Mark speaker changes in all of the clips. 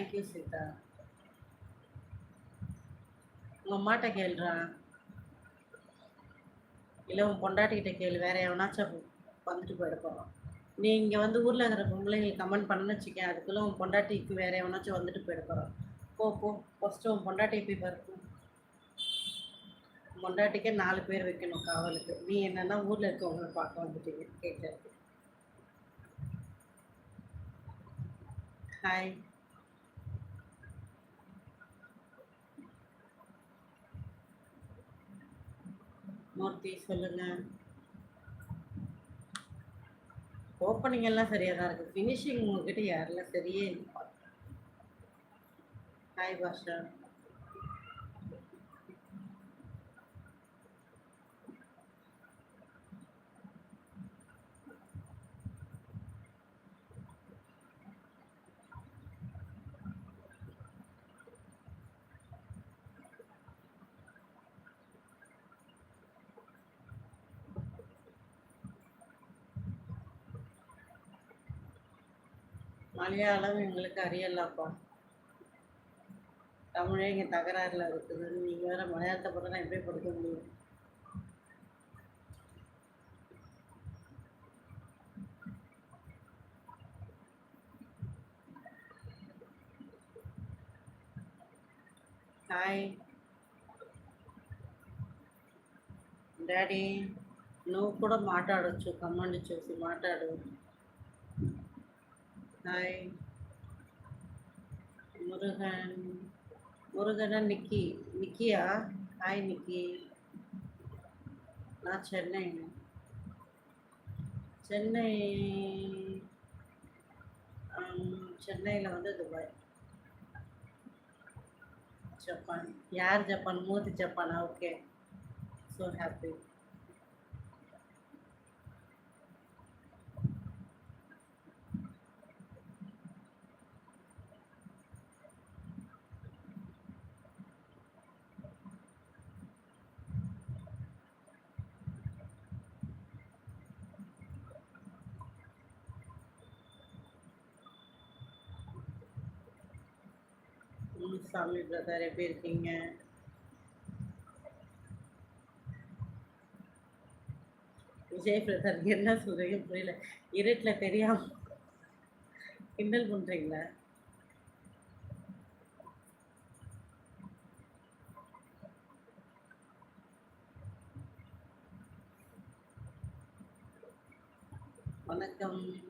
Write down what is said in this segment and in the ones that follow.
Speaker 1: Thank you Sita உங்கள் அம்மாட்ட கேளுடா இல்லை உன் பொண்டாட்டிக்கிட்ட கேளு. வேற எவனாச்சும் வந்துட்டு போயிட போகிறோம் நீ இங்கே வந்து ஊரில் இருக்கிற பொம்பளைங்களுக்கு கமெண்ட் பண்ணு வச்சுக்கேன். அதுக்குள்ளே உன் பொண்டாட்டிக்கு வேற எவனாச்சும் வந்துட்டு போயிட போகிறான் போ போ. ஃபஸ்ட்டு உன் பொண்டாட்டியை போய் பார்க்கும் பொண்டாட்டிக்கே நாலு பேர் வைக்கணும் காவலுக்கு. நீ என்னன்னா ஊரில் இருக்கவங்களை பார்க்க வந்துட்டீங்க கேட்கறதுக்கு. ஹாய் மூர்த்தி சொல்லுங்க. ஓப்பனிங் எல்லாம் சரியா தான் இருக்கு. ஃபினிஷிங் உங்ககிட்ட யாரில் சரியே இல்லை. ஹாய் பாஷா மலையாளம் எங்களுக்கு அறியலப்பா தமிழே இங்கே தகராறுல இருக்குது நீங்கள் வேற மலையாளத்தை பார்த்தா நான் எப்படி படிக்க முடியும் హాయ్ డాడీ నువ్వు కూడా మాట్లాడొచ్చు కమాండ్ చూసి మాట్లాడు ஹாய் முருகன். முருகனா நிக்கி நிக்கியா? ஹாய் நிக்கி. நான் சென்னை. சென்னை சென்னையில் வந்து துபாய். ஜப்பான். யார் ஜப்பான்? மூர்த்தி ஜப்பானா? ஓகே ஸோ ஹாப்பி சாமி பிரதர் எப்படி இருக்கீங்க? விஜய் பிரதர் என்ன சொல்றீங்க? புரியல. இருட்டில் தெரியாம. கிண்டல் பண்றீங்களா? வணக்கம்.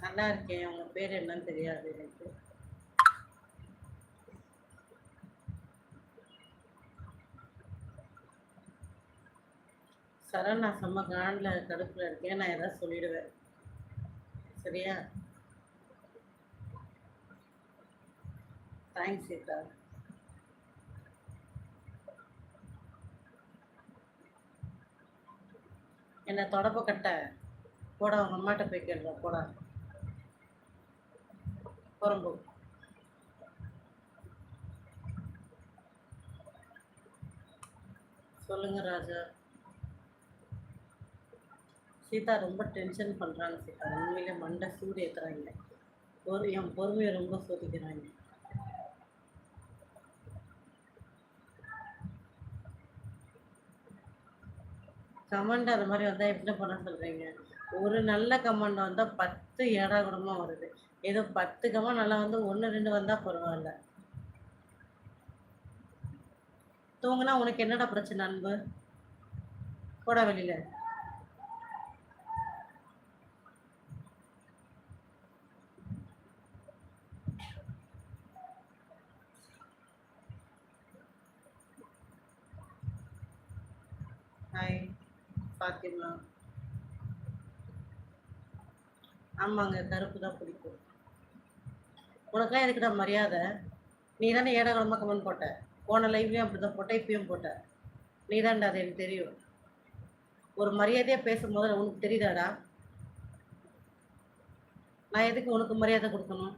Speaker 1: நல்லா இருக்கேன். உங்க பேர் என்னன்னு தெரியாது எனக்கு. சரண் நான் செம்ம காண்டில் கடுப்பில் இருக்கேன். நான் எதாவது சொல்லிடுவேன். சரியா? தேங்க்ஸ் சீதா. என்னை தொடப்ப கட்ட? போடா அவங்க அம்மாட்ட போய் கேட்குறேன் போடா. குறும்பு சொல்லுங்க ராஜா. சீதா ரொம்ப டென்ஷன் பண்ணுறாங்க சீதா. உண்மையிலே மண்டை சூடு ஏற்றுறாங்க பொறு என் பொறுமையை ரொம்ப சோதிக்கிறாங்க. கமெண்ட் அது மாதிரி வந்தால் எப்படி பண்ண சொல்கிறீங்க ஒரு நல்ல கமெண்ட் வந்தால் பத்து ஏடா குடமாக வருது. ஏதோ பத்து கமா நல்லா வந்து ஒன்று ரெண்டு வந்தால் பரவாயில்ல. தூங்கினா உனக்கு என்னடா பிரச்சனை அன்பு? போடா வெளியில. ஹாய் ஃபாத்திமா ஆமாங்க கருப்பு தான் பிடிக்கும். உனக்கெல்லாம் எதுக்குடா மரியாதை? நீ தானே ஏடகலமாக கமெண்ட் போட்ட. போன லைவ்லேயும் அப்படி தான் போட்ட இப்பயும் போட்ட. நீ தான்டா அது எனக்கு தெரியும். ஒரு மரியாதையாக பேசும்போது உனக்கு தெரியுதாடா? நான் எதுக்கு உனக்கு மரியாதை கொடுக்கணும்?